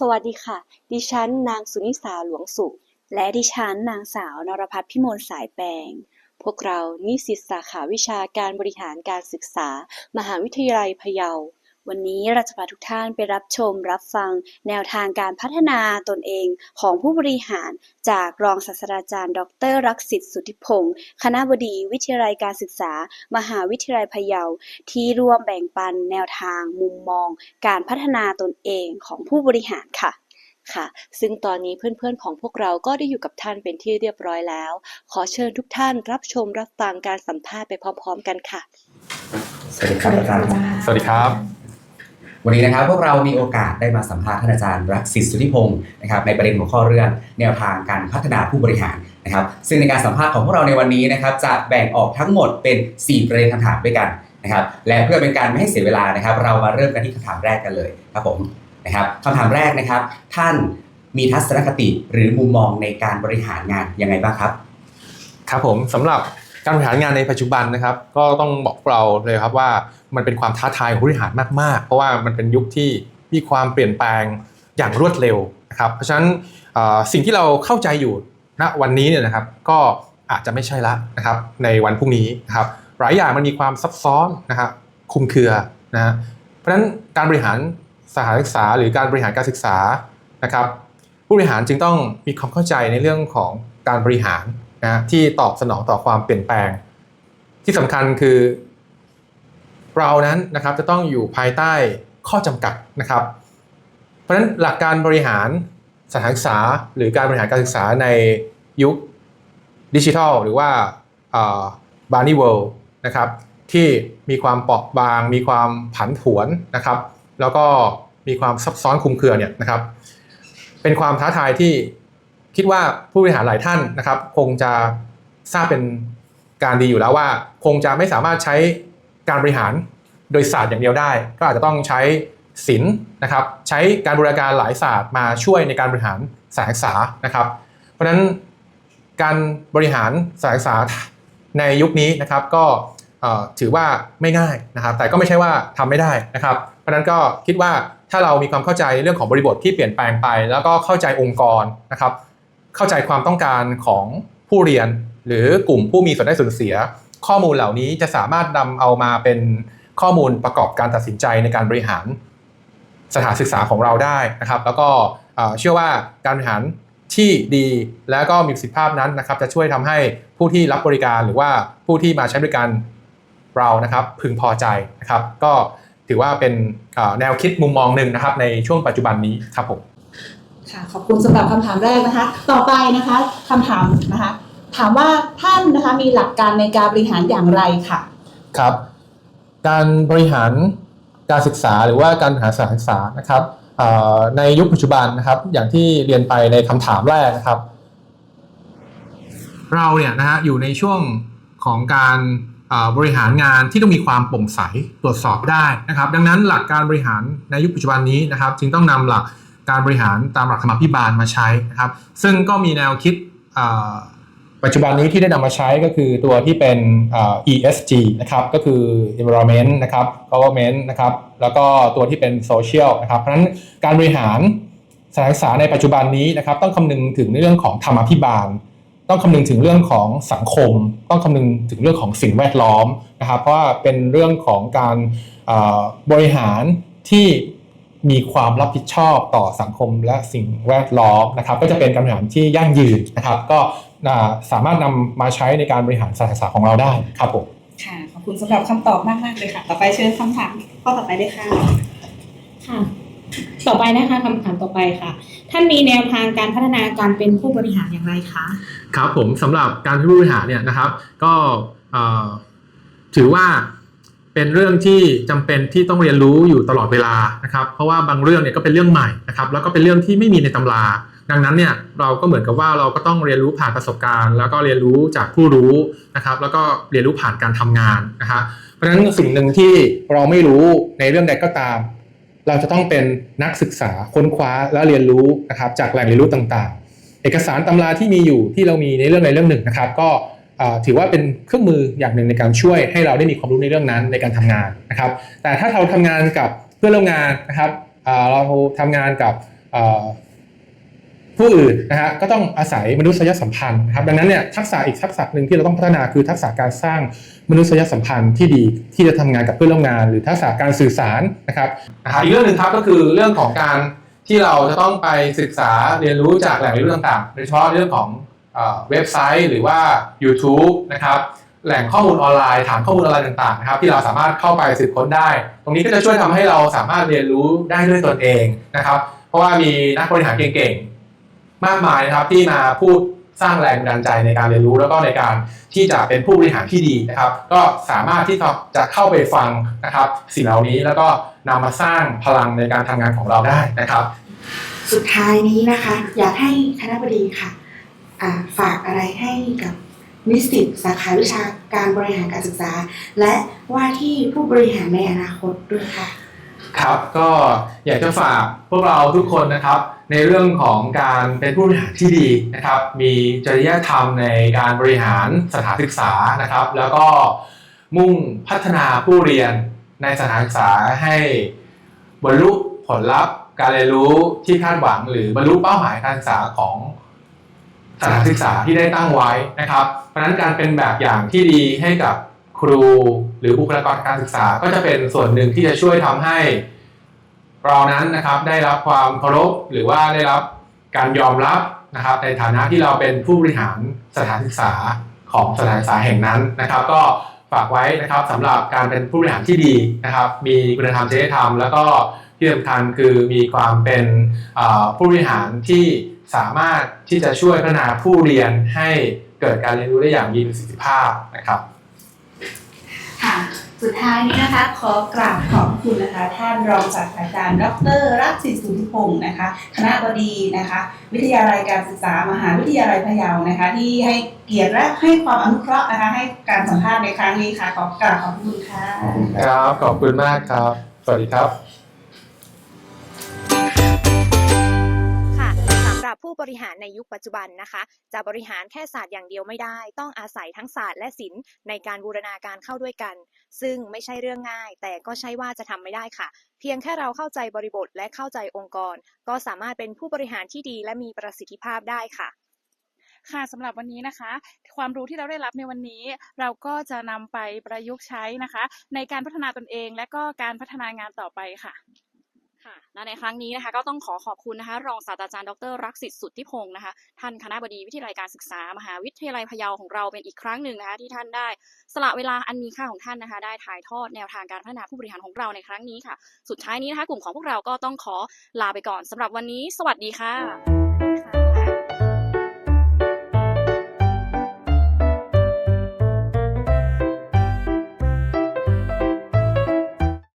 สวัสดีค่ะ ดิฉันนางสุนิสาหลวงสุและดิฉันนางสาวนรพัฒน์พิมลสายแปลง พวกเรานิสิตสาขาวิชาการบริหารการศึกษา มหาวิทยาลัยพะเยา วันนี้เราจะพาทุกท่านไปรับชมรับฟังแนวทางการพัฒนาตนเองของผู้บริหารจากรองศาสตราจารย์ ดร รักษิตสุทธิพงศ์คณบดีวิทยาลัยการศึกษา มหาวิทยาลัยพะเยา ที่ร่วมแบ่งปันแนวทางมุมมอง การพัฒนาตนเองของผู้บริหารค่ะค่ะ ซึ่งตอนนี้เพื่อนๆของพวกเราก็ได้อยู่กับท่านเป็นที่เรียบร้อยแล้ว ขอเชิญทุกท่านรับชมรับฟังการสัมภาษณ์ไปพร้อมๆกันค่ะ สวัสดีครับอาจารย์สวัสดีครับ วันนี้นะครับพวกเรามีโอกาสได้มาสัมภาษณ์ท่านอาจารย์รักษิตสุธิพงศ์นะครับในประเด็นหัวข้อเรื่องแนวทางการพัฒนาผู้บริหารนะครับ ซึ่งในการสัมภาษณ์ของพวกเราในวันนี้นะครับจะแบ่งออกทั้งหมดเป็น 4 ประเด็นคำถามด้วยกันนะครับ และเพื่อเป็นการไม่ให้เสียเวลานะครับ เรามาเริ่มกันที่คำถามแรกกันเลยครับผมนะครับคำถามแรกนะครับ ท่านมีทัศนคติหรือมุมมองในการบริหารงานยังไงบ้างครับ ครับผมสำหรับ การบริหารงานในปัจจุบันนะครับ ก็ต้องบอกเราเลยครับว่ามันเป็นความท้าทายของผู้บริหารมาก ๆ เพราะว่ามันเป็นยุคที่มีความเปลี่ยนแปลงอย่างรวดเร็วนะครับ เพราะฉะนั้นสิ่งที่เราเข้าใจอยู่ณวันนี้เนี่ยนะครับ ก็อาจจะไม่ใช่ละนะครับในวันพรุ่งนี้นะครับหลายอย่างมันมีความซับซ้อนนะครับคุมเครือนะฮะเพราะฉะนั้นการบริหารสถานศึกษา หรือการบริหารการศึกษานะครับ ผู้บริหารจึงต้องมีความเข้าใจในเรื่องของการบริหาร นะที่ตอบสนองต่อความเปลี่ยนแปลง ที่สำคัญคือ เรานั้นนะครับจะต้องอยู่ภายใต้ข้อจำกัดนะครับ เพราะฉะนั้นหลักการบริหารสถานศึกษา หรือการบริหารการศึกษาในยุคดิจิทัลหรือว่าบาร์นีเวิลด์นะครับที่มีความเปราะบาง มีความผันผวนนะครับ แล้วก็มีความซับซ้อนคุมเครือเนี่ยนะครับ เป็นความท้าทายที่ คิดว่าผู้บริหารหลายท่านนะครับ คงจะทราบเป็นการดีอยู่แล้วว่า คงจะไม่สามารถใช้การบริหารโดยศาสตร์อย่างเดียวได้ ก็อาจจะต้องใช้ศิลป์นะครับ ใช้การบูรณาการหลายศาสตร์มาช่วยในการบริหารสานศึกษานะครับ เพราะฉะนั้นการบริหารสานศึกษาในยุคนี้นะครับก็ถือว่าไม่ง่ายนะครับ แต่ก็ไม่ใช่ว่าทำไม่ได้นะครับ เพราะฉะนั้นก็คิดว่าถ้าเรามีความเข้าใจในเรื่องของบริบทที่เปลี่ยนแปลงไป แล้วก็เข้าใจองค์กรนะครับ เข้าใจความต้องการของผู้เรียน หรือกลุ่มผู้มีส่วนได้ส่วนเสีย ข้อมูลเหล่านี้จะสามารถนำเอามาเป็นข้อมูลประกอบการตัดสินใจในการบริหารสถานศึกษาของเราได้นะครับ แล้วก็เชื่อว่าการบริหารที่ดีและก็มีประสิทธิภาพนั้นนะครับ จะช่วยทำให้ผู้ที่รับบริการหรือว่าผู้ที่มาใช้บริการเรานะครับ พึงพอใจนะครับ ก็ถือว่าเป็นแนวคิดมุมมองหนึ่งนะครับ ในช่วงปัจจุบันนี้ครับผม ค่ะขอบคุณสำหรับคำถามแรกนะคะ ต่อไปนะคะคำถามนะคะถามว่าท่านนะคะมีหลักการในการบริหารอย่างไรค่ะครับ การบริหารการศึกษาหรือว่าการหาสานศึกษานะครับในยุคปัจจุบันนะครับ อย่างที่เรียนไปในคำถามแรกนะครับ เราเนี่ยนะฮะอยู่ในช่วงของการบริหารงานที่ต้องมีความโปร่งใสตรวจสอบได้นะครับ ดังนั้นหลักการบริหารในยุคปัจจุบันนี้นะครับ จึงต้องนำหลัก การบริหารตามหลักธรรมาภิบาลมาใช้นะครับ ซึ่งก็มีแนวคิดปัจจุบันนี้ที่ได้นำมาใช้ก็คือตัวที่เป็น ESG นะครับก็คือ environment นะครับ government นะครับแล้วก็ตัวที่เป็น social นะครับ เพราะฉะนั้นการบริหารสถานศึกษาในปัจจุบันนี้นะครับต้องคำนึงถึงเรื่องของธรรมาภิบาล ต้องคำนึงถึงเรื่องของสังคม ต้องคำนึงถึงเรื่องของสิ่งแวดล้อมนะครับเพราะว่าเป็นเรื่องของการบริหารที่ มีความรับผิดชอบต่อสังคมและสิ่งแวดล้อมนะครับ ก็จะเป็นการบริหารที่ยั่งยืนนะครับ ก็อ่าสามารถนำมาใช้ในการบริหารสถานศึกษาของเราได้ครับผมค่ะขอบคุณสำหรับคำตอบมากมากๆเลยค่ะ ต่อไปเชิญคำถามข้อต่อไปเลยค่ะค่ะ ต่อไปนะคะคำถามต่อไปค่ะ ท่านมีแนวทางการพัฒนาการเป็นผู้บริหารอย่างไรคะครับผมสำหรับการเป็นผู้บริหารเนี่ยนะครับ ก็เอ่อถือว่า เป็นเรื่องที่จำเป็นที่ต้องเรียนรู้อยู่ตลอดเวลานะครับเพราะว่าบางเรื่องเนี่ยก็เป็นเรื่องใหม่นะครับแล้วก็เป็นเรื่องที่ไม่มีในตำรา ดังนั้นเนี่ยเราก็เหมือนกับว่าเราก็ต้องเรียนรู้ผ่านประสบการณ์ แล้วก็เรียนรู้จากผู้รู้นะครับแล้วก็เรียนรู้ผ่านการทำงานนะครับเพราะฉะนั้นสิ่งหนึ่งที่เราไม่รู้ในเรื่องใดก็ตาม เราจะต้องเป็นนักศึกษาค้นคว้าและเรียนรู้นะครับจากแหล่งเรียนรู้ต่างๆ เอกสารตำราที่มีอยู่ที่เรามีในเรื่องใดเรื่องหนึ่งนะครับ ก็ ถือว่าเป็นเครื่องมืออย่างหนึ่งในการช่วยให้เราได้มีความรู้ในเรื่องนั้นในการทำงานนะครับ แต่ถ้าเราทำงานกับเพื่อนร่วมงานนะครับเราทำงานกับผู้อื่นนะฮะก็ต้องอาศัยมนุษยสัมพันธ์นะครับดังนั้นเนี่ยทักษะอีกทักษะหนึ่งที่เราต้องพัฒนาคือทักษะการสร้างมนุษยสัมพันธ์ที่ดีที่จะทำงานกับเพื่อนร่วมงาน หรือทักษะการสื่อสารนะครับนะครับอีกเรื่องหนึ่งครับก็คือเรื่องของการที่เราจะต้องไปศึกษาเรียนรู้จากแหล่งเรียนรู้ต่างๆ โดยเฉพาะเรื่องของ เว็บไซต์หรือว่า YouTube นะครับแหล่งข้อมูลออนไลน์ฐานข้อมูลออนไลน์ต่างๆนะครับที่เราสามารถเข้าไปสืบค้นได้ ตรงนี้ก็จะช่วยทำให้เราสามารถเรียนรู้ได้ด้วยตนเองนะครับ เพราะว่ามีนักบริหารเก่งๆ มากมายนะครับที่มาพูดสร้างแรงบันดาลใจในการเรียนรู้แล้วก็ในการที่จะเป็นผู้บริหารที่ดีนะครับ ก็สามารถที่จะเข้าไปฟังนะครับ สิ่งเหล่านี้แล้วก็นำมาสร้างพลังในการทำงานของเราได้นะครับ สุดท้ายนี้นะคะ อยากให้คณะบดีค่ะ ฝากอะไรให้กับนิสิตสาขาวิชาการบริหารการศึกษา และว่าที่ผู้บริหารในอนาคตด้วยค่ะ ครับก็อยากจะฝากพวกเราทุกคนนะครับ ในเรื่องของการเป็นผู้บริหารที่ดีนะครับ มีจริยธรรมในการบริหารสถานศึกษานะครับ แล้วก็มุ่งพัฒนาผู้เรียนในสถานศึกษาให้บรรลุผลลัพธ์ การเรียนรู้ที่คาดหวัง หรือบรรลุเป้าหมายการศึกษาของ สถานศึกษาที่ได้ตั้งไว้นะครับ เพราะฉะนั้นการเป็นแบบอย่างที่ดีให้กับครูหรือบุคลากรการศึกษาก็จะเป็นส่วนหนึ่งที่จะช่วยทำให้เรานั้นนะครับได้รับความเคารพหรือว่าได้รับการยอมรับนะครับในฐานะที่เราเป็นผู้บริหารสถานศึกษาของสถานศึกษาแห่งนั้นนะครับ ก็ฝากไว้นะครับสำหรับการเป็นผู้บริหารที่ดีนะครับ มีคุณธรรมจริยธรรม แล้วก็ที่สำคัญคือมีความเป็นผู้บริหารที่ สามารถที่จะช่วยพัฒนาผู้เรียนให้เกิดการเรียนรู้ได้อย่างมีประสิทธิภาพนะครับค่ะสุดท้ายนี้นะคะขอกราบขอบคุณนะคะ ท่านรองศาสตราจารย์ดรรักษิตสุทธิพงศ์นะคะ คณะบดีนะคะ วิทยาลัยการศึกษามหาวิทยาลัยพะเยานะคะ ที่ให้เกียรติและให้ความอนุเคราะห์นะคะ ให้การสัมภาษณ์ในครั้งนี้ค่ะขอกราบขอบคุณค่ะครับขอบคุณมากครับ สวัสดีครับ หรับผู้บริหารในยุคปัจจุบันนะคะ จะบริหารแค่ศาสตร์อย่างเดียวไม่ได้ ต้องอาศัยทั้งศาสตร์และศิลป์ในการบูรณาการเข้าด้วยกัน ซึ่งไม่ใช่เรื่องง่าย แต่ก็ใช่ว่าจะทำไม่ได้ค่ะ เพียงแค่เราเข้าใจบริบทและเข้าใจองค์กร ก็สามารถเป็นผู้บริหารที่ดีและมีประสิทธิภาพได้ค่ะค่ะสำหรับวันนี้นะคะ ความรู้ที่เราได้รับในวันนี้ เราก็จะนำไปประยุกต์ใช้นะคะ ในการพัฒนาตนเอง และก็การพัฒนางานต่อไปค่ะ ค่ะและในครั้งนี้นะคะก็ต้องขอขอบคุณนะคะรองศาสตราจารย์ดรรักษิตสุทธิพงศ์นะคะท่านคณะบดีวิทยาลัยการศึกษามหาวิทยาลัยพะเยาของเราเป็นอีกครั้งหนึ่งนะคะที่ท่านได้สละเวลาอันมีค่าของท่านนะคะ ได้ถ่ายทอดแนวทางการพัฒนาผู้บริหารของเราในครั้งนี้ค่ะ สุดท้ายนี้นะคะกลุ่มของพวกเราก็ต้องขอลาไปก่อนสำหรับวันนี้ สวัสดีค่ะ